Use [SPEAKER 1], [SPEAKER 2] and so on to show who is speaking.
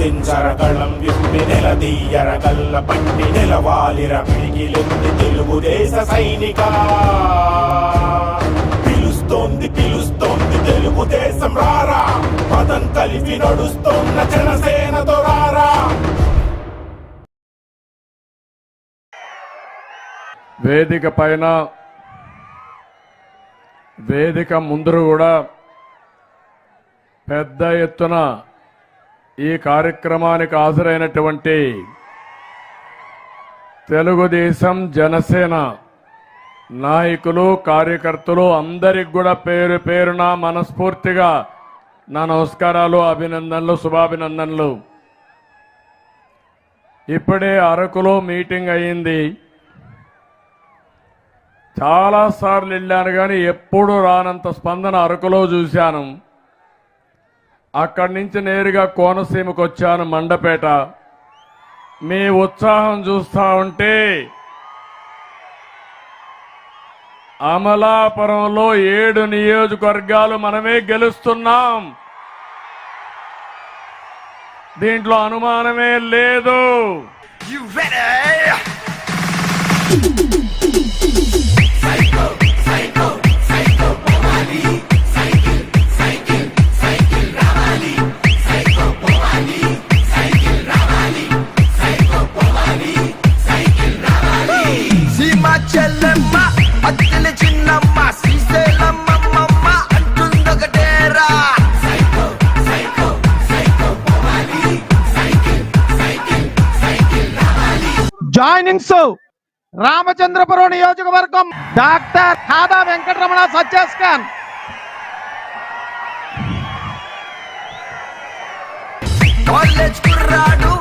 [SPEAKER 1] దించరగళం విప్పి నిలదీయర గల్ల పండి నిలవాలిర పిడికిలెత్తి తెలుగుదేశ సైనిక. పిలుస్తోంది పిలుస్తోంది తెలుగుదేశం రారా. పదం కలిపి నడుస్తోన్న జనసేన దొరారా
[SPEAKER 2] వేదిక పైన వేదిక ముందు కూడా పెద్ద ఎత్తున ఈ కార్యక్రమానికి హాజరైనటువంటి తెలుగుదేశం జనసేన నాయకులు కార్యకర్తలు అందరికి కూడా పేరు పేరున మనస్ఫూర్తిగా నా నమస్కారాలు అభినందనలు శుభాభినందనలు. ఇప్పుడే అరకులో మీటింగ్ అయ్యింది చాలా సార్లు వెళ్ళాను కానీ ఎప్పుడు రానంత స్పందన అరకులో చూశాను. అక్కడి నుంచి నేరుగా కోనసీమకు వచ్చాను మండపేట. మీ ఉత్సాహం చూస్తా ఉంటే అమలాపురంలో ఏడు నియోజకవర్గాలు మనమే గెలుస్తున్నాం. దీంట్లో అనుమానమే లేదు.
[SPEAKER 3] జాయినింగ్స్ రామచంద్రపురం నియోజకవర్గం డాక్టర్ ఖాదా వెంకటరమణ సత్యస్కాన్.
[SPEAKER 4] కాలేజ్ కుర్రాడు